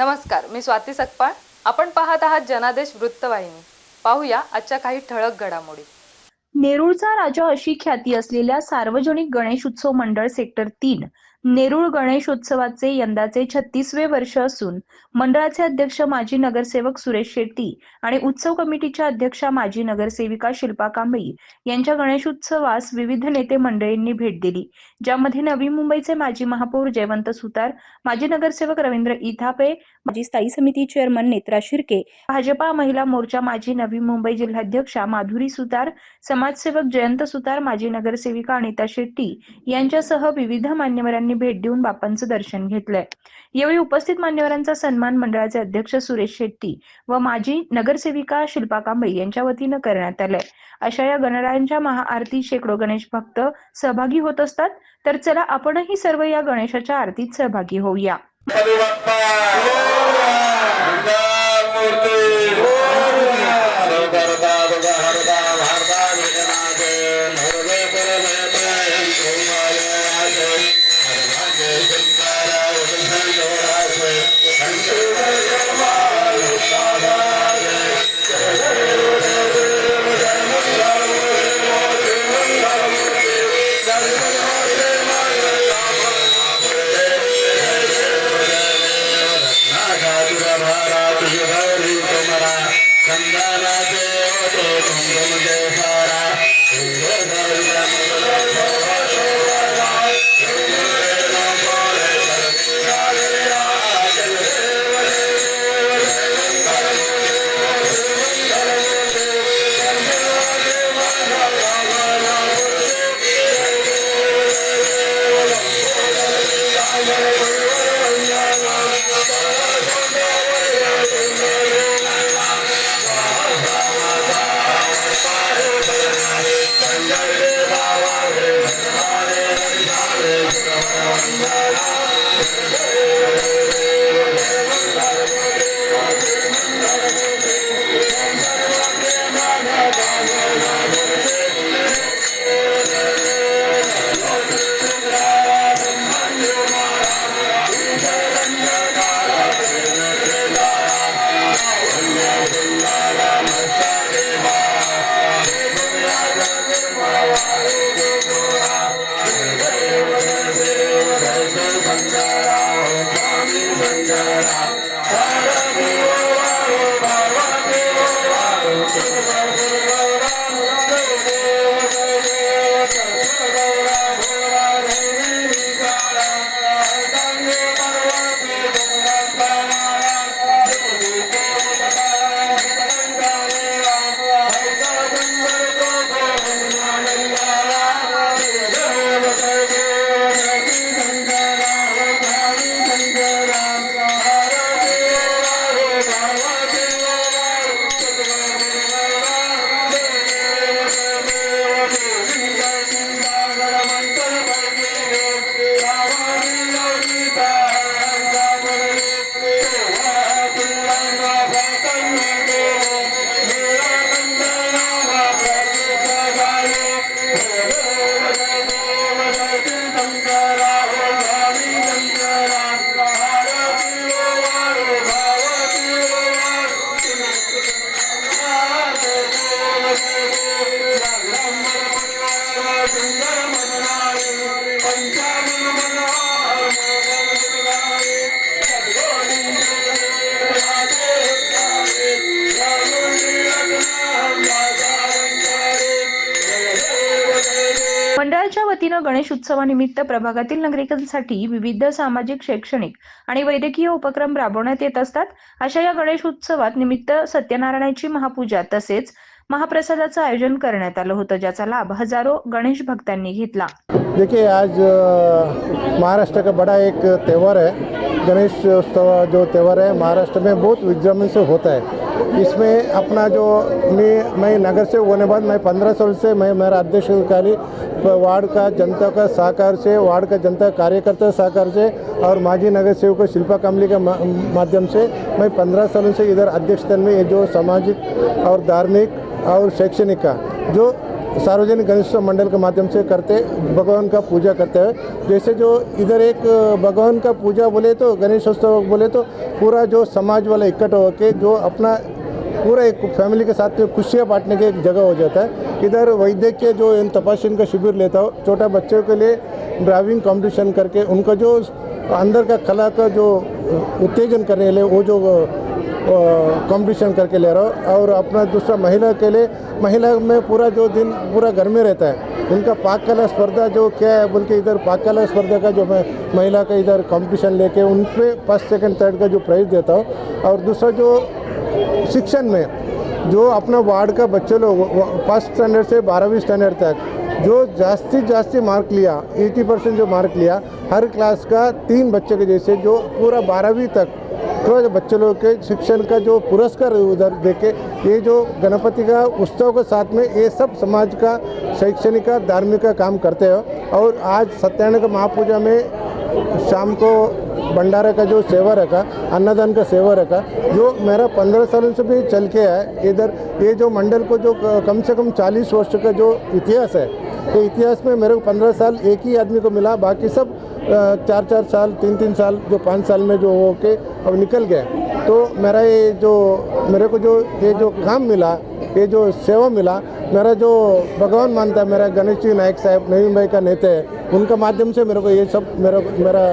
नमस्कार मी स्वाती सकपाळ. आपण पाहत आहात जनादेश वृत्तवाहिनी. पाहूया आजच्या काही ठळक घडामोडी. नेरूळचा राजा अशी ख्याती असलेल्या सार्वजनिक गणेश उत्सव मंडळ सेक्टर तीन. नेरुळ गणेशोत्सवाचे यंदाचे छत्तीसवे वर्ष असून मंडळाचे अध्यक्ष माजी नगरसेवक सुरेश शेट्टी आणि उत्सव कमिटीच्या अध्यक्षा माजी नगरसेविका शिल्पा कांबळी यांच्या गणेशोत्सवास विविध नेते मंडळींनी भेट दिली. ज्यामध्ये नवी मुंबईचे माजी महापौर जयवंत सुतार माजी नगरसेवक रवींद्र इथापे माजी स्थायी समिती चेअरमन नेत्रा शिर्के भाजपा महिला मोर्चा माजी नवी मुंबई जिल्हाध्यक्षा माधुरी सुतार समाजसेवक जयंत सुतार माजी नगरसेविका अनिता शेट्टी यांच्यासह विविध मान्यवरांनी भेट देऊन बाप्पांचं दर्शन घेतलंय. यावेळी उपस्थित मान्यवरांचा सन्मान मंडळाचे अध्यक्ष सुरेश शेट्टी व माजी नगरसेविका शिल्पा कांबळी यांच्या वतीनं करण्यात आलंय. अशा या गणरायांच्या महाआरती शेकडो गणेश भक्त सहभागी होत असतात तर चला आपणही सर्व या गणेशाच्या आरतीत सहभागी होऊया. Bye. वतीनं गणेश उत्सवानिमित्त प्रभागातील नागरिकांसाठी विविध सामाजिक शैक्षणिक आणि वैद्यकीय उपक्रम राबवण्यात येत असतात. अशा या गणेश उत्सवात निमित्त सत्यनारायणाची महापूजा तसेच महाप्रसादाचं आयोजन करण्यात आलं होतं ज्याचा लाभ हजारो गणेश भक्तांनी घेतला. देखिए आज महाराष्ट्र का बड़ा एक त्यौहार है। गणेश उत्सव जो त्यौहार है, महाराष्ट्र में बहुत विजृंभण से होता है। इसमें अपना जो मैं मैं नगर से होने बाद मैं पंद्रह साल से मैं, मेरा अध्यक्ष अधिकारी, वार्ड का जनता का सहकार से, वार्ड का जनता कार्यकर्ता सहकार से और माजी नगर सेवक शिल्पा कामली के माध्यम से मैं पंद्रह सालों से इधर अध्यक्षता में जो सामाजिक और धार्मिक और शैक्षणिक का जो सार्वजनिक गणेशोत्सव मंडल के माध्यम से करते, भगवान का पूजा करते हैं। जैसे जो इधर एक भगवान का पूजा बोले तो गणेशोत्सव बोले तो पूरा जो समाज वाला इकट्ठा होकर जो अपना पूरा एक फैमिली के साथ में खुशियाँ बांटने की एक जगह हो जाता है। इधर वैद्य के जो इन तपाशीन का शिविर लेता हो, छोटा बच्चों के लिए ड्राइविंग कंपटीशन करके उनका जो अंदर का कला का जो उत्तेजन करने के लिए वो जो कंपटीशन करके ले रहा हूँ और अपना दूसरा महिला के लिए, महिला में पूरा जो दिन पूरा घर में रहता है, उनका पाक कला स्पर्धा जो क्या है बोल के इधर पाक कला स्पर्धा का जो मैं महिला का इधर कंपटीशन लेके उन पर फ़र्स्ट सेकेंड थर्ड का जो प्राइज़ देता हूँ और दूसरा जो शिक्षण में, जो अपना वार्ड का बच्चे लोग फ़र्स्ट स्टैंडर्ड से बारहवीं स्टैंडर्ड तक, जो जास्ती जास्ती मार्क लिया 80 परसेंट जो मार्क लिया, हर क्लास का तीन बच्चे के जैसे जो पूरा बारहवीं तक तो बच्चे लोग के शिक्षण का जो पुरस्कार उधर देके, ये जो गणपति का उत्सव के साथ में ये सब समाज का, शैक्षणिक का, धार्मिक का काम करते हो। और आज सत्यानंद का महापूजा में शाम को भंडारा का जो सेवा रखा, अन्नदान का सेवा रखा, जो मेरा पंद्रह सालों से भी चल के है इधर ये जो मंडल को जो कम से कम चालीस वर्ष का जो इतिहास है, ये इतिहास में मेरे को पंद्रह साल एक ही आदमी को मिला, बाकी सब चार चार साल, तीन तीन साल, जो पाँच साल में जो हो के अब निकल गए। तो मेरा ये जो, मेरे को जो, ये जो काम मिला, ये जो सेवा मिला मेरा जो भगवान मानता है मेरा गणेश जी नायक साहब नवीन भाई का नेता है उनका माध्यम से मेरे को ये सब मेरा मेरा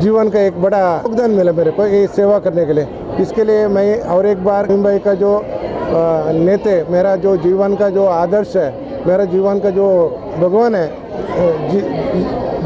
जीवन का एक बड़ा योगदान मिला मेरे को ये सेवा करने के लिए। इसके लिए मैं और एक बार नवीन भाई का जो नेते मेरा जो जीवन का जो आदर्श है मेरा जीवन का जो भगवान है जी,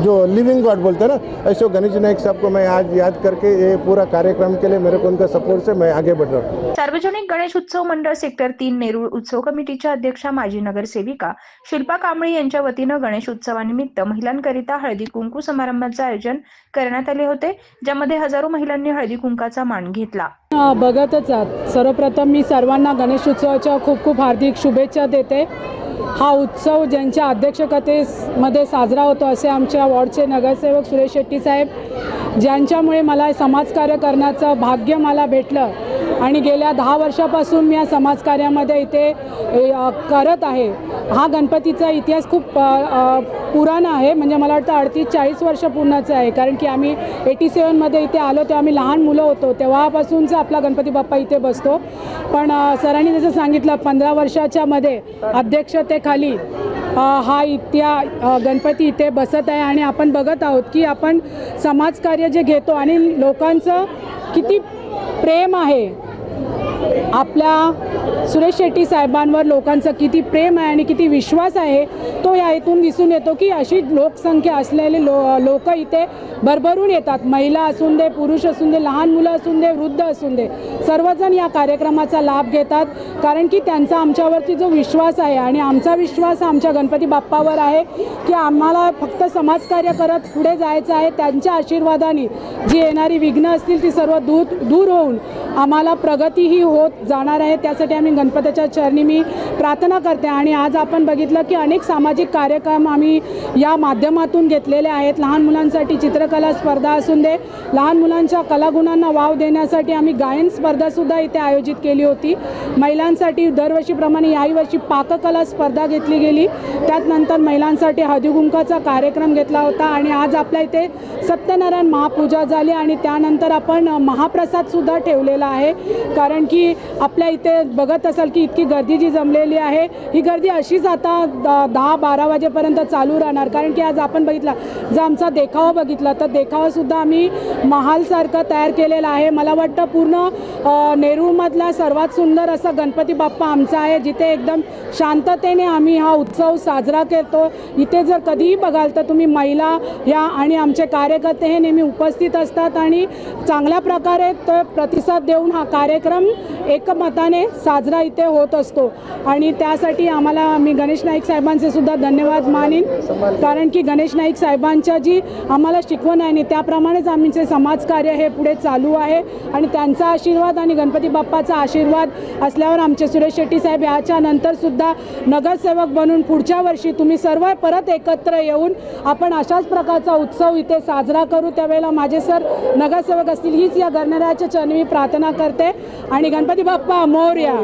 जो लिविंग गॉड बोलते हैं ना ऐसे गणेश नायक साहब को मैं आज याद करके ये पूरा कार्यक्रम के लिए मेरे को उनका सपोर्ट से मैं आगे बढ़ रहा हूँ। सार्वजनिक गणेश उत्सव मंडळ सेक्टर तीन नेरूळ उत्सव कमिटीच्या अध्यक्षा माजी नगरसेविका शिल्पा कांबळे यांच्या वतीनं गणेश उत्सवानिमित्त महिलांकरिता हळदी कुंकू समारंभाचं आयोजन करण्यात आले होते ज्यामध्ये हजारो महिलांनी हळदी कुंकाचा मान घेतला. बघतच आहात. सर्वप्रथम मी सर्वांना गणेश उत्सवाच्या खूप खूप हार्दिक शुभेच्छा देते. हा उत्सव ज्यांच्या अध्यक्षतेमध्ये साजरा होतो असे आमच्या वॉर्डचे नगरसेवक सुरेश शेट्टी साहेब ज्यांच्यामुळे मला समाजकार्य करण्याचं भाग्य मला भेटलं आणि गेल्या दहा वर्षापासून मी या समाजकार्यामध्ये इथे करत आहे. हा गणपतीचा इतिहास खूप पुराण पुराणा आहे. म्हणजे मला वाटतं अडतीस चाळीस वर्ष पूर्णचं आहे. कारण की आम्ही एटी सेवनमध्ये इथे आलो तेव्हा आम्ही लहान मुलं होतो. तेव्हापासूनचा आपला गणपती बाप्पा इथे बसतो. पण सरांनी जसं सांगितलं पंधरा वर्षाच्या मध्ये अध्यक्षतेखाली हा इत्या गणपती इथे बसत आहे. आणि आपण बघत आहोत की आपण समाजकार्य जे घेतो आणि लोकांचं किती प्रेम आहे आपल्या सुरेश शेट्टी साहेबांवर लोकांचं किती प्रेम आहे आणि किती विश्वास आहे तो या इथून दिसून येतो की अशी लोकसंख्या असलेले लो लोक इथे भरभरून येतात. महिला असून दे पुरुष असून दे लहान मुलं असून दे वृद्ध असून दे सर्वजण या कार्यक्रमाचा लाभ घेतात. कारण की त्यांचा आमच्यावरती जो विश्वास आहे आणि आमचा विश्वास आमच्या गणपती बाप्पावर आहे की आम्हाला फक्त समाजकार्य करत पुढे जायचं आहे त्यांच्या आशीर्वादाने जी येणारी विघ्न असतील ती सर्व दूर दूर होऊन आम्हाला प्रगतीही होत जाणार आहे त्यासाठी आम्ही गणपतीच्या चरणी मी प्रार्थना करते. आणि आज आपण बघितलं की अनेक सामाजिक कार्यक्रम आम्ही या माध्यमातून घेतलेले आहेत. लहान मुलांसाठी चित्रकला स्पर्धा असून दे लहान मुलांच्या कलागुणांना वाव देण्यासाठी आम्ही गायन स्पर्धासुद्धा इथे आयोजित केली होती. महिलांसाठी दरवर्षीप्रमाणे याही वर्षी पाककला स्पर्धा घेतली गेली. त्यात नंतर महिलांसाठी हळदीकुंकाचा कार्यक्रम घेतला होता आणि आज आपल्या इथे सत्यनारायण महापूजा झाली आणि त्यानंतर आपण महाप्रसादसुद्धा ठेवलेला आहे. कारण की की आपल्या इथे बघत असाल की इतकी गर्दी जी जमलेली आहे ही गर्दी अशीच आता द- दहा बारा वाजेपर्यंत चालू राहणार. कारण की आज आपण बघितला जर आमचा देखावा बघितला तर देखावासुद्धा आम्ही महालसारखं तयार केलेला आहे. मला वाटतं पूर्ण नेरूळमधला सर्वात सुंदर असा गणपती बाप्पा आमचा आहे जिथे एकदम शांततेने आम्ही हा उत्सव साजरा करतो. इथे जर कधीही बघाल तर तुम्ही महिला या आणि आमचे कार्यकर्ते हे नेहमी उपस्थित असतात आणि चांगल्या प्रकारे तो प्रतिसाद देऊन हा कार्यक्रम एकमताने साजरा इथे होत असतो. आणि त्यासाठी आम्हाला मी गणेश नाईक साहेबांचे सुद्धा धन्यवाद मानीन. कारण की गणेश नाईक साहेबांच्या जी आम्हाला शिकवण आहे आणि त्याप्रमाणेच आमचे समाजकार्य हे पुढे चालू आहे. आणि त्यांचा आशीर्वाद आणि गणपती बाप्पाचा आशीर्वाद असल्यावर आमचे सुरेश शेट्टी साहेब याच्या नगरसेवक बनून पुढच्या वर्षी तुम्ही सर्व परत एकत्र येऊन आपण अशाच प्रकारचा उत्सव इथे साजरा करू. त्यावेळेला माझे सर नगरसेवक असतील हीच या गणरायाच्या चरणी मी प्रार्थना करते. आणि गणपती बाप्पा मोर्या.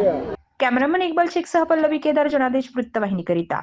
कॅमेरामन इक्बाल शेखसह पल्लवी केदार जनादेश वृत्तवाहिनी करिता